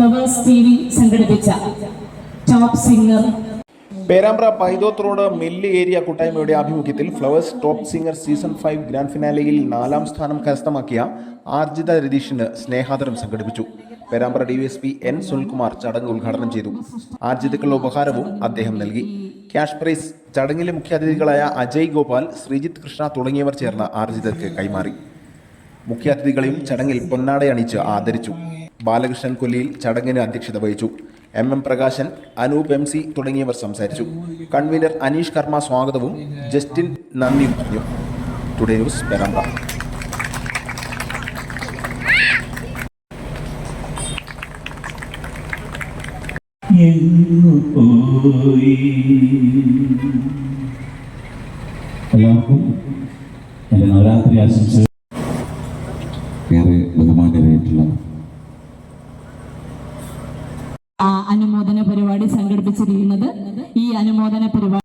Flowers T സംഘടിപ്പിച്ച top singer. Perambra Paithoth road mill area കൂട്ടായ്മയുടെ ആഭിമുഖ്യത്തിൽ Flowers top singer season five grand ഫിനാലയിൽ നാലാം സ്ഥാനം കരസ്ഥമാക്കിയ ആർജിത രതീഷിന് സ്നേഹാദരം സംഘടിപ്പിച്ചു. Perambra D S P N Sunilkumar ചടങ്ങ് ഉദ്ഘാടനം ചെയ്തു. ആർജിതക്കുള്ള ഉപഹാരവും അദ്ദേഹം നൽകി. ക്യാഷ് പ്രൈസ് ചടങ്ങിലെ മുഖ്യാതിഥികളായ അജയ് ഗോപാൽ ശ്രീജിത്ത് കൃഷ്ണ തുടങ്ങിയവർ ചേർന്ന് ആർജിതക്ക് കൈമാറി. മുഖ്യാതിഥികളെയും ചടങ്ങിൽ പൊന്നാടയണിച്ച് ആദരിച്ചു. ബാലകൃഷ്ണൻ കൊല്ലിയിൽ ചടങ്ങിന് അധ്യക്ഷത വഹിച്ചു. M M Prakashan Anoop M C തുടങ്ങിയവർ സംസാരിച്ചു. കൺവീനർ അനീഷ് കർമ്മ സ്വാഗതവും ജസ്റ്റിൻ നന്ദിയും പറഞ്ഞു. ടുഡേ ന്യൂസ് പെരാമ്പ്ര എല്ലാവർക്കും എന്റെ നവരാത്രി ആശംസകൾ. ഏറെ ബഹുമാന്യരായിട്ടുള്ള ആ അനുമോദന പരിപാടി സംഘടിപ്പിച്ചിരിക്കുന്നത്. ഈ അനുമോദന പരിപാടി